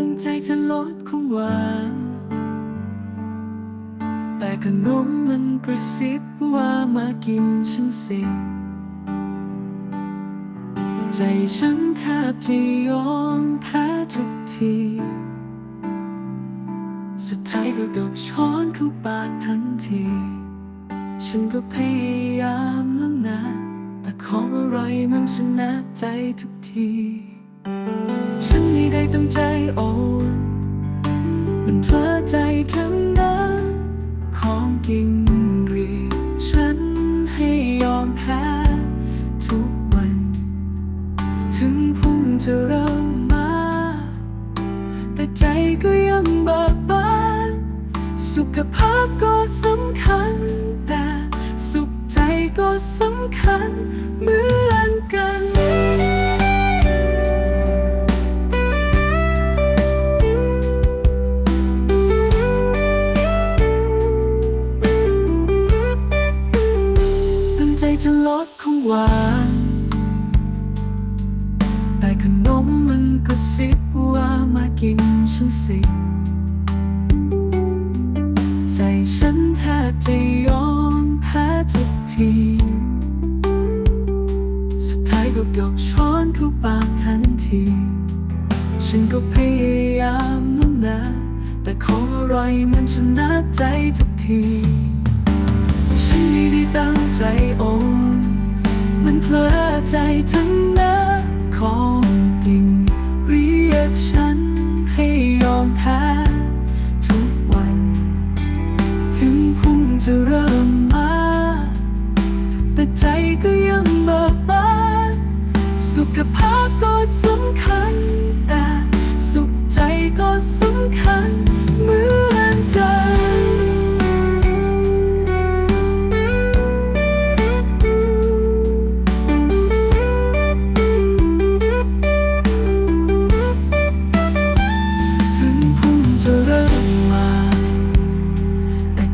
ตั้งใจจะลดของหวาน แต่ขนมมันกระซิบว่ามากินฉันสิ ใจฉันแทบจะยอมแพ้ทุกที สุดท้ายก็กบช้อนเข้าปากทันที ฉันก็พยายามแล้วนะ แต่ของอร่อยมันชนะใจทุกที ฉันไม่ได้ตั้งใจโอนมันเพลอใจทั้งนั้นของกินเรียกฉันให้ยอมแพ้ทุกวัน ถึงพุ่งจะเริ่มมา แต่ใจก็ยังเบิกบานสุขภาพก็สำคัญ แต่สุขใจก็สำคัญเหมือนกัน หวานแต่ขนมมันก็ซิบว่ามากินฉันสิใจฉันแทบจะยอมแพ้ทุกที สุดท้ายก็ยกช้อนเข้าปากทันที ฉันก็พยายามแล้วนะแต่ของอร่อยมันชนะใจทุกที ฉันไม่ได้ตั้งใจโอ กฉันให้ยอมแพ้ทุกวัน ถึงพุ่งจะเริ่มมา แต่ใจก็ยังเบิกบาน สุขภาพก็สำคัญ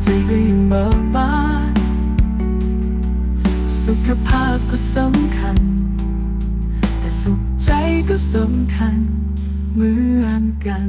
ใจให้เบิกบานสุขภาพก็สำคัญ แต่สุขใจก็สำคัญเหมือนกัน